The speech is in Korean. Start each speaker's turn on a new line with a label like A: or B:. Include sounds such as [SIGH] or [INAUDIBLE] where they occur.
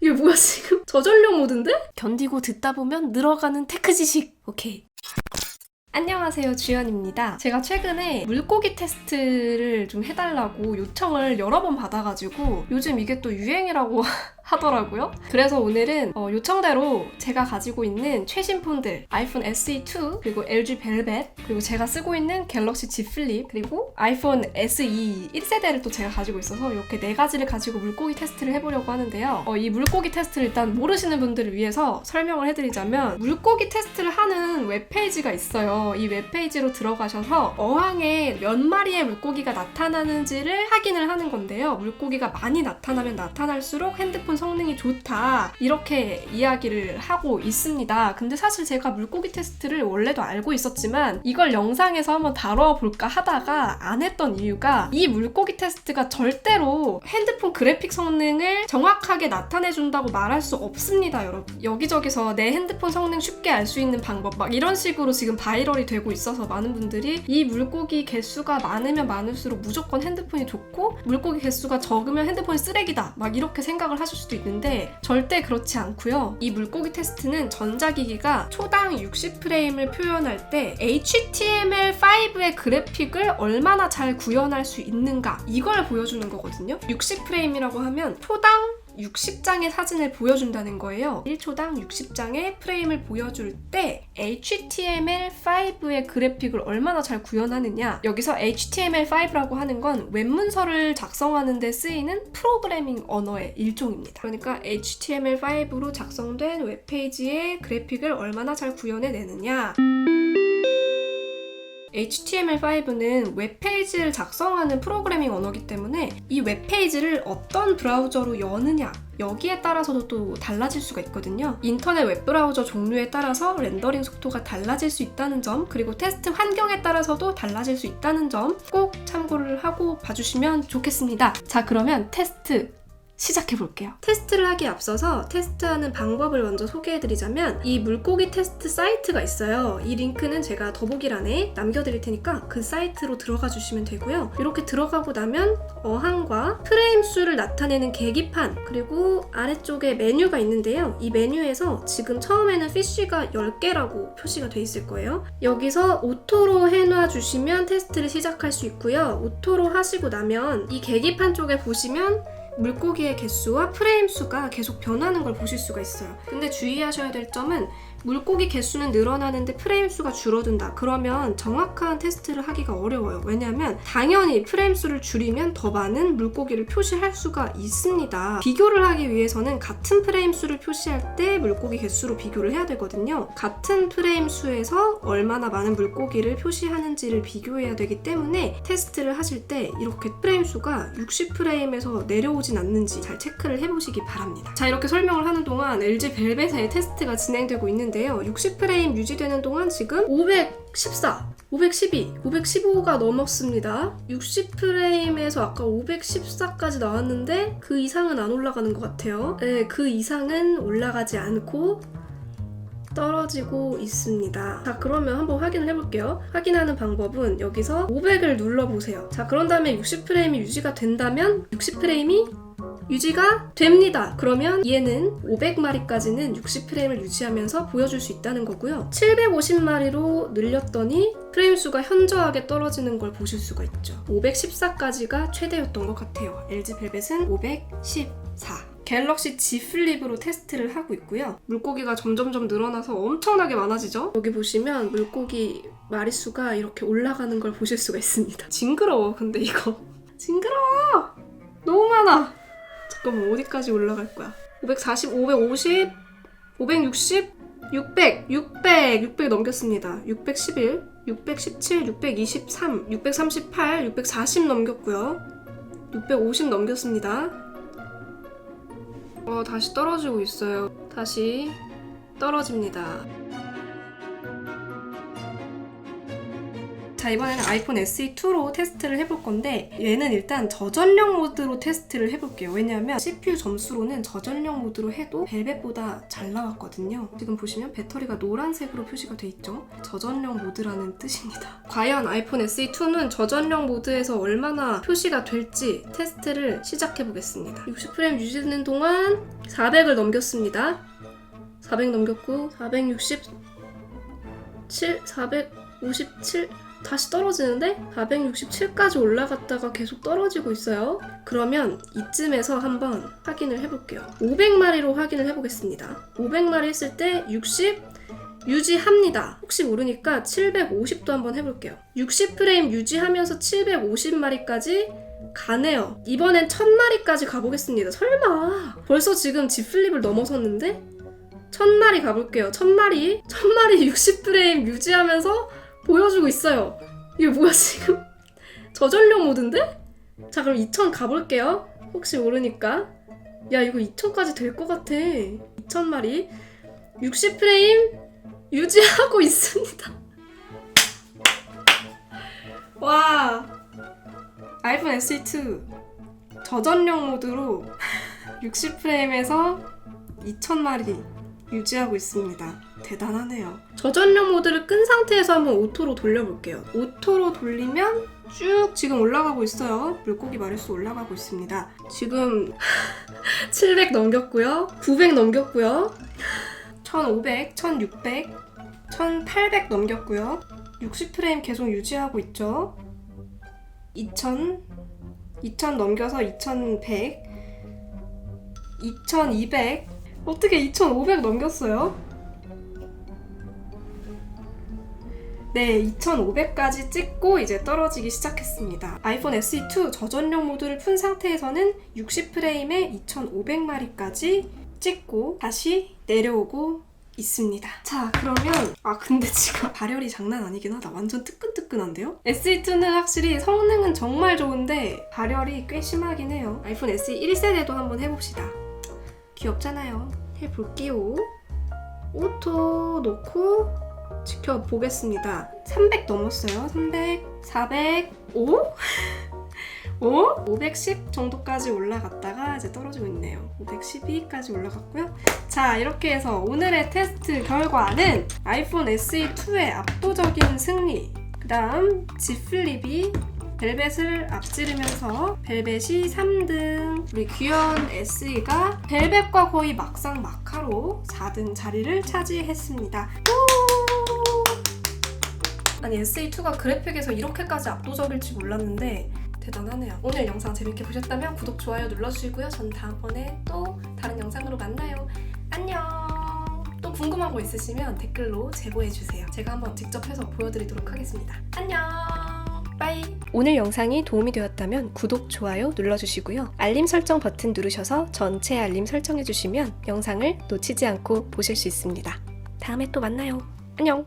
A: 이게 뭐야 지금? [LAUGHS] 저전력 모드인데? 견디고 듣다 보면 늘어가는 테크 지식. 오케이. 안녕하세요 주연입니다. 제가 최근에 물고기 테스트를 좀 해달라고 요청을 여러 번 받아가지고 요즘 이게 또 유행이라고 [LAUGHS] 하더라고요. 그래서 오늘은 어, 요청대로 제가 가지고 있는 최신 폰들 아이폰 SE2 그리고 LG 벨벳 그리고 제가 쓰고 있는 갤럭시 Z 플립 그리고 아이폰 SE 1세대를 또 제가 가지고 있어서 이렇게 네 가지를 가지고 물고기 테스트를 해보려고 하는데요. 어, 이 물고기 테스트를 일단 모르시는 분들을 위해서 설명을 해드리자면 물고기 테스트를 하는 웹페이지가 있어요. 이 웹페이지로 들어가셔서 어항에 몇 마리의 물고기가 나타나는지를 확인을 하는 건데요. 물고기가 많이 나타나면 나타날수록 핸드폰 성능이 좋다. 이렇게 이야기를 하고 있습니다. 근데 사실 제가 물고기 테스트를 원래도 알고 있었지만 이걸 영상에서 한번 다뤄볼까 하다가 안 했던 이유가 이 물고기 테스트가 절대로 핸드폰 그래픽 성능을 정확하게 나타내준다고 말할 수 없습니다, 여러분. 여기저기서 내 핸드폰 성능 쉽게 알 수 있는 방법, 막 이런 식으로 지금 바이럴이 되고 있어서 많은 분들이 이 물고기 개수가 많으면 많을수록 무조건 핸드폰이 좋고 물고기 개수가 적으면 핸드폰이 쓰레기다. 막 이렇게 생각을 하실 수도 있는데 절대 그렇지 않고요. 이 물고기 테스트는 전자기기가 초당 60프레임을 표현할 때 HTML5의 그래픽을 얼마나 잘 구현할 수 있는가 이걸 보여주는 거거든요. 60프레임이라고 하면 초당 60장의 사진을 보여준다는 거예요. 1초당 60장의 프레임을 보여줄 때 HTML5의 그래픽을 얼마나 잘 구현하느냐. 여기서 HTML5라고 하는 건 웹문서를 작성하는 데 쓰이는 프로그래밍 언어의 일종입니다. 그러니까 HTML5로 작성된 웹페이지의 그래픽을 얼마나 잘 구현해내느냐. HTML5는 웹페이지를 작성하는 프로그래밍 언어이기 때문에 이 웹페이지를 어떤 브라우저로 여느냐 여기에 따라서도 또 달라질 수가 있거든요. 인터넷 웹브라우저 종류에 따라서 렌더링 속도가 달라질 수 있다는 점, 그리고 테스트 환경에 따라서도 달라질 수 있다는 점 꼭 참고를 하고 봐주시면 좋겠습니다. 자, 그러면 테스트 시작해 볼게요. 테스트를 하기에 앞서서 테스트하는 방법을 먼저 소개해 드리자면 이 물고기 테스트 사이트가 있어요. 이 링크는 제가 더보기란에 남겨 드릴 테니까 그 사이트로 들어가 주시면 되고요. 이렇게 들어가고 나면 어항과 프레임 수를 나타내는 계기판 그리고 아래쪽에 메뉴가 있는데요. 이 메뉴에서 지금 처음에는 피쉬가 10개라고 표시가 돼 있을 거예요. 여기서 오토로 해 놔 주시면 테스트를 시작할 수 있고요. 오토로 하시고 나면 이 계기판 쪽에 보시면 물고기의 개수와 프레임 수가 계속 변하는 걸 보실 수가 있어요. 근데 주의하셔야 될 점은 물고기 개수는 늘어나는데 프레임 수가 줄어든다. 그러면 정확한 테스트를 하기가 어려워요. 왜냐하면 당연히 프레임 수를 줄이면 더 많은 물고기를 표시할 수가 있습니다. 비교를 하기 위해서는 같은 프레임 수를 표시할 때 물고기 개수로 비교를 해야 되거든요. 같은 프레임 수에서 얼마나 많은 물고기를 표시하는지를 비교해야 되기 때문에 테스트를 하실 때 이렇게 프레임 수가 60프레임에서 내려오 진 않는지 잘 체크를 해보시기 바랍니다. 자 이렇게 설명을 하는 동안 LG 벨벳의 테스트가 진행되고 있는데요. 60프레임 유지되는 동안 지금 514, 512, 515가 넘었습니다. 60프레임에서 아까 514까지 나왔는데 그 이상은 안 올라가는 것 같아요. 네, 그 이상은 올라가지 않고 떨어지고 있습니다. 자, 그러면 한번 확인을 해볼게요. 확인하는 방법은 여기서 500을 눌러보세요. 자, 그런 다음에 60프레임이 유지가 된다면 60프레임이 유지가 됩니다. 그러면 얘는 500마리까지는 60프레임을 유지하면서 보여줄 수 있다는 거고요. 750마리로 늘렸더니 프레임 수가 현저하게 떨어지는 걸 보실 수가 있죠. 514까지가 최대였던 것 같아요. LG 벨벳은 514. 갤럭시 Z 플립으로 테스트를 하고 있고요. 물고기가 점점점 늘어나서 엄청나게 많아지죠? 여기 보시면 물고기 마리수가 이렇게 올라가는 걸 보실 수가 있습니다. 징그러워, 근데 이거. [LAUGHS] 징그러워! 너무 많아! 잠깐만, 어디까지 올라갈 거야? 540, 550, 560, 600, 600, 600 넘겼습니다. 611, 617, 623, 638, 640 넘겼고요. 650 넘겼습니다. 어, 다시 떨어지고 있어요. 다시 떨어집니다. 자 이번에는 아이폰 SE2로 테스트를 해볼 건데 얘는 일단 저전력 모드로 테스트를 해볼게요. 왜냐하면 CPU 점수로는 저전력 모드로 해도 벨벳보다 잘 나왔거든요. 지금 보시면 배터리가 노란색으로 표시가 돼 있죠? 저전력 모드라는 뜻입니다. [LAUGHS] 과연 아이폰 SE2는 저전력 모드에서 얼마나 표시가 될지 테스트를 시작해 보겠습니다. 60프레임 유지되는 동안 400을 넘겼습니다. 400 넘겼고 467 457 다시 떨어지는데 467까지 올라갔다가 계속 떨어지고 있어요. 그러면 이쯤에서 한번 확인을 해볼게요. 500마리로 확인을 해보겠습니다. 500마리 했을 때 60 유지합니다. 혹시 모르니까 750도 한번 해볼게요. 60프레임 유지하면서 750마리까지 가네요. 이번엔 1000마리까지 가보겠습니다. 설마 벌써 지금 G 플립을 넘어섰는데? 1000마리 가볼게요. 1000마리 1000마리 60프레임 유지하면서 보여주고 있어요. 이게 뭐야 지금? [LAUGHS] 저전력 모드인데? 자 그럼 2000 가볼게요. 혹시 모르니까. 야 이거 2000까지 될 것 같아. 2000마리 60프레임 [LAUGHS] [LAUGHS] 유지하고 있습니다. 와 아이폰 SE2 저전력 모드로 60프레임에서 2000마리 유지하고 있습니다. 대단하네요. 저전력 모드를 끈 상태에서 한번 오토로 돌려볼게요. 오토로 돌리면 쭉 지금 올라가고 있어요. 물고기 마리수 올라가고 있습니다. 지금 [LAUGHS] 700 넘겼고요. 900 넘겼고요. 1500, 1600, 1800 넘겼고요. 60프레임 계속 유지하고 있죠. 2000, 2000 넘겨서 2100, 2200, 어떻게 2,500 넘겼어요? 네, 2,500까지 찍고 이제 떨어지기 시작했습니다. 아이폰 SE2 저전력 모드를 푼 상태에서는 60프레임에 2,500마리까지 찍고 다시 내려오고 있습니다. 자, 그러면 아 근데 지금 [LAUGHS] 발열이 장난 아니긴 하다. 완전 뜨끈뜨끈한데요? SE2는 확실히 성능은 정말 좋은데 발열이 꽤 심하긴 해요. 아이폰 SE 1세대도 한번 해봅시다. 귀엽잖아요. 해볼게요. 오토 놓고 지켜보겠습니다. 300 넘었어요. 300, 400, 5? 5? 510 정도까지 올라갔다가 이제 떨어지고 있네요. 512까지 올라갔고요. 자, 이렇게 해서 오늘의 테스트 결과는 아이폰 SE2의 압도적인 승리. 그 다음, G 플립이 벨벳을 앞지르면서 벨벳이 3등, 우리 귀여운 SE가 벨벳과 거의 막상 막하로 4등 자리를 차지했습니다. 우! 아니 SE2가 그래픽에서 이렇게까지 압도적일지 몰랐는데 대단하네요. 오늘 영상 재밌게 보셨다면 구독, 좋아요 눌러주시고요. 전 다음번에 또 다른 영상으로 만나요. 안녕! 또 궁금한 거 있으시면 댓글로 제보해주세요. 제가 한번 직접 해서 보여드리도록 하겠습니다. 안녕! 빠이! 오늘 영상이 도움이 되었다면 구독, 좋아요 눌러주시고요. 알림 설정 버튼 누르셔서 전체 알림 설정해주시면 영상을 놓치지 않고 보실 수 있습니다. 다음에 또 만나요. 안녕!